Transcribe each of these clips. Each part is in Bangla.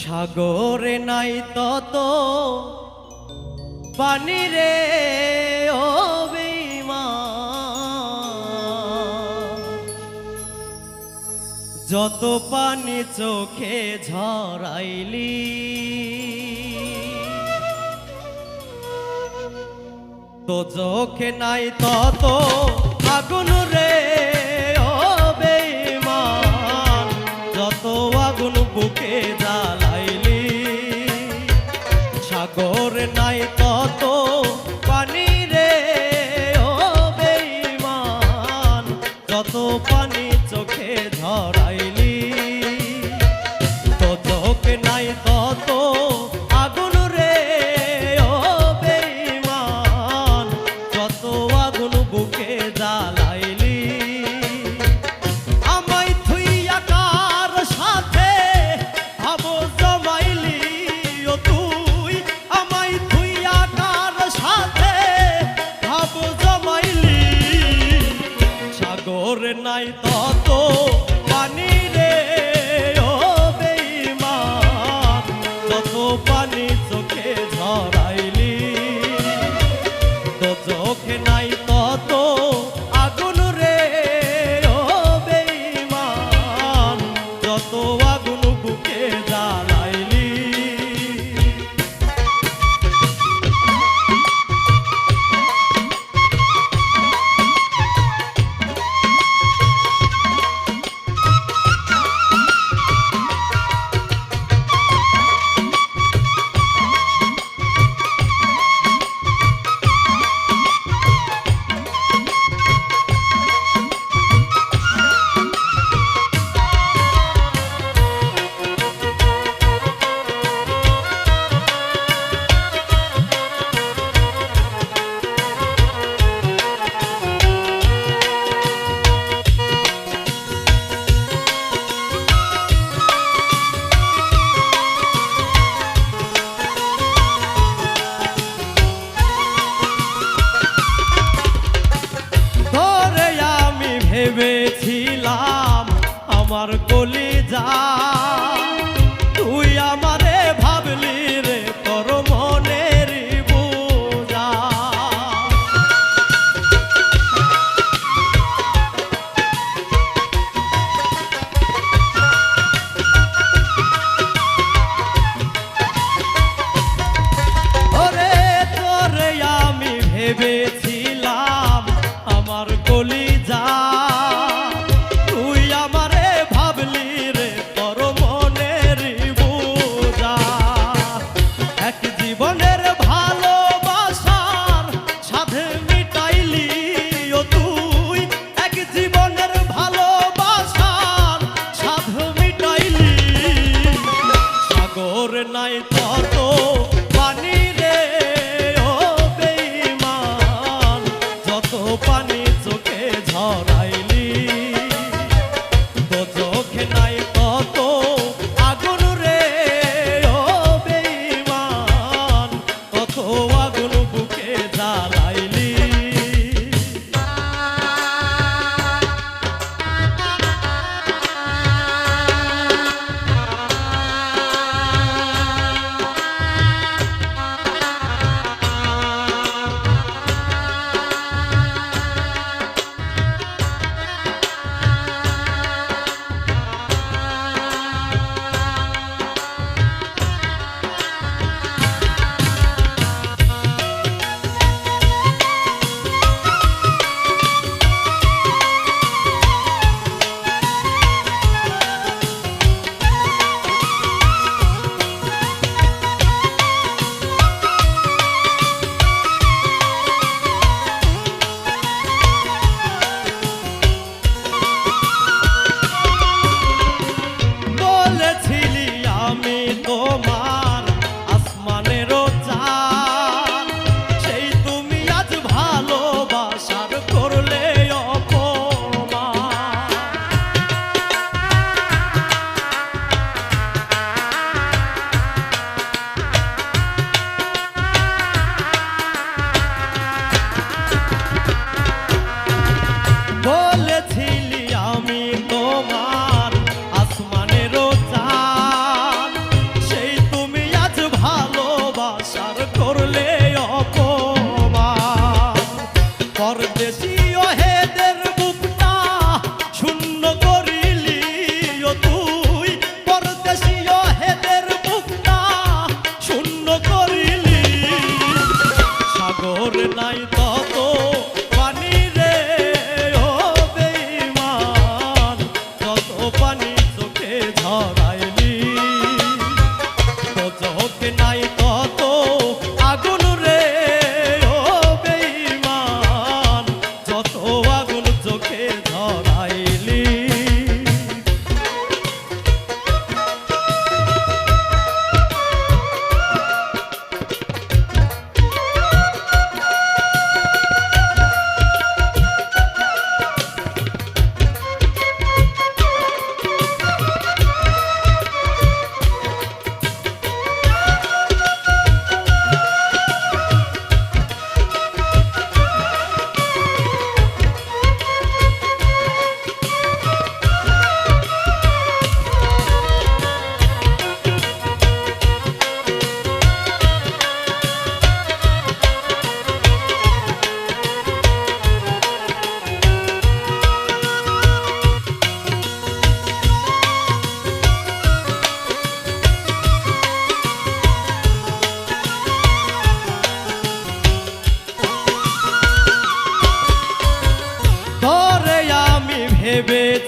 সাগরে নাই তত পানি রে, ও যত পানি চোখে ঝরাইলি, তো চোখে নাই তত আগুন রে। সাগর নাই আমার কলি যা তোর নাই তত পানি রে।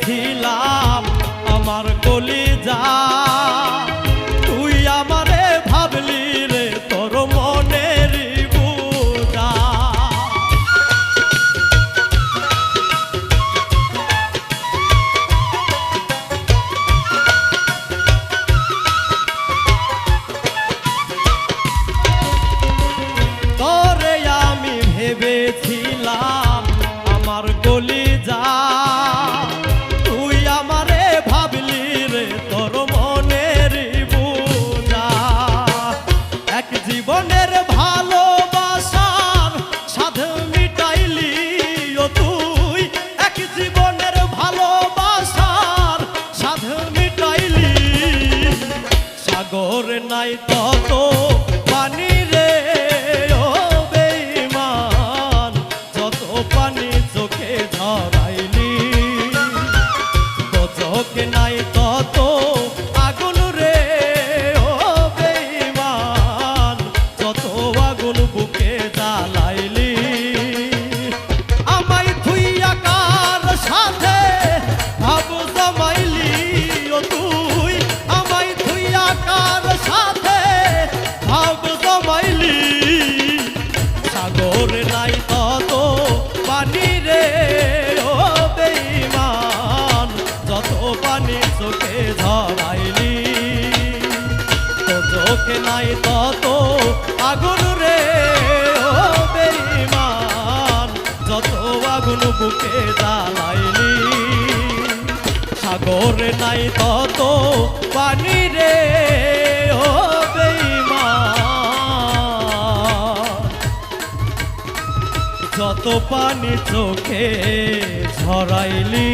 রেখেছিলাম আমার কলিজা। তুই আমারে ভাবলি রে তোর মনের বুঝা। তোরে আমি ভেবেছিলাম যায় তত প্রাণের চোখে ধরাইলি তো চোখে নাই তত আগুন রে, ও বেইমান যত আগুন বুকে জ্বালাইলি। সাগরে নাই তত পানি রে, ও যত পানি চোখে ঝরাইলি।